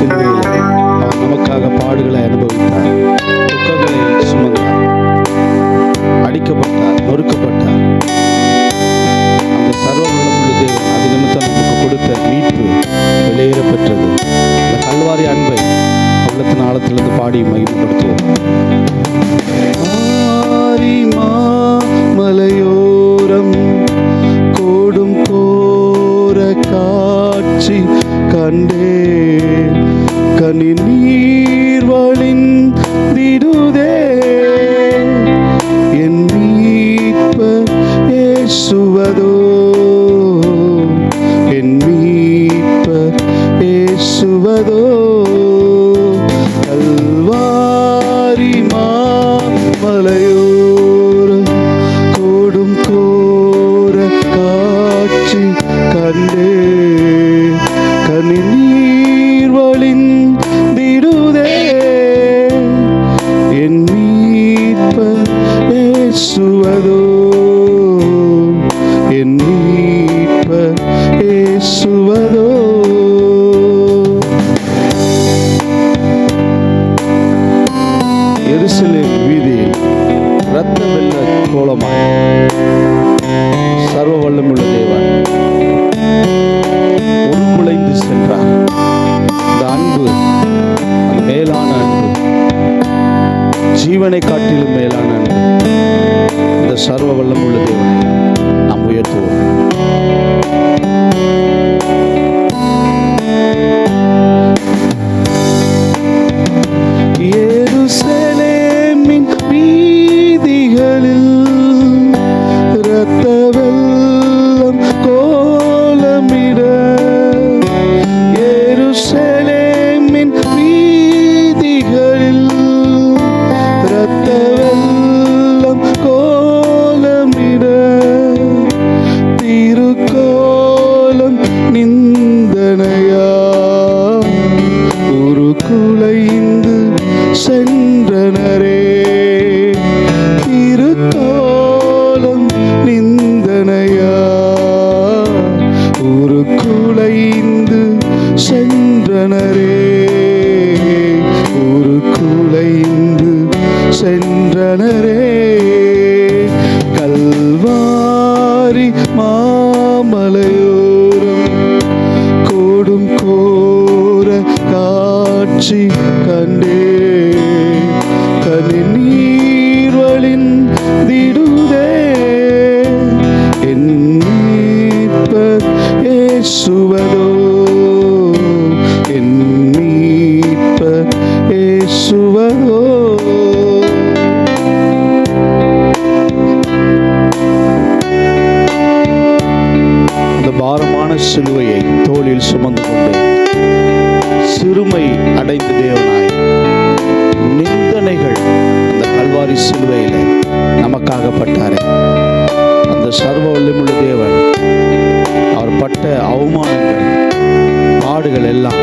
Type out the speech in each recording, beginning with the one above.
சிலுவையில் நமக்காக பாடுகளை அனுபவித்தார். துக்கங்களை சுமந்தார். அடிக்கப்பட்டார் நொறுக்கப்பட்டார் அந்த சர்வநலமுள்ள தேவன் அது நிமித்தம் நமக்கு கொடுத்த மீட்பு வெளியேற அந்த கல்வாரி அன்பை உள்ளத்தின் ஆழத்திலிருந்து பாடி மகிமைப்படுத்துகிறது என் மீட்பர் இயேசுவதோ என் மீட்பர் ஜீவனை காட்டிலும் மேலான இந்த சர்வ வல்லமுள்ள தேவனை. சென்றனரே. கல்வாரி மாமலையோரம் கோடும் கோர காட்சி கண்டே. கனி நீர்வழின் திடுதே என் மீட்பர் என் மீட்பர் இயேசுவதோ. சிலுவையை தோளில் சுமந்து கொண்டு சிறுமை அடைந்த தேவனாய். நிந்தனைகள் அந்த கல்வாரி நமக்காக நமக்காகப்பட்டாரே. அந்த சர்வ வல்லமுள்ள தேவன் அவர் பட்ட அவமானங்கள் பாடுகள் எல்லாம்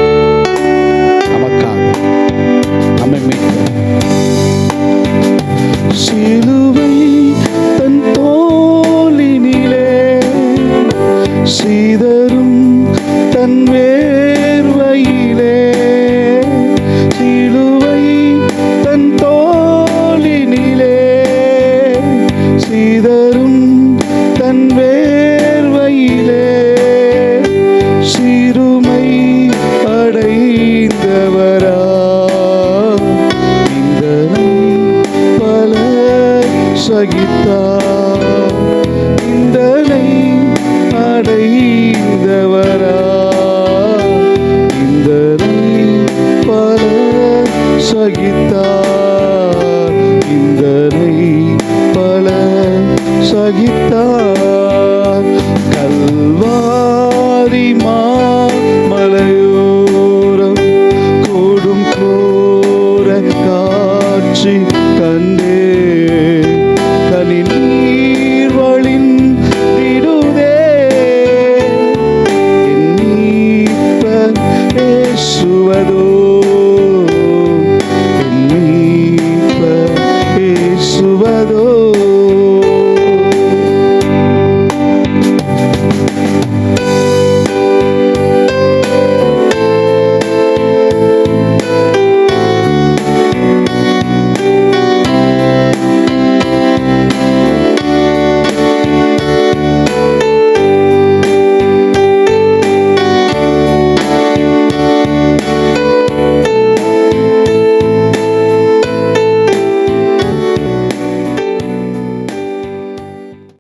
நமக்காக நம்மை மீட்க சிலுவை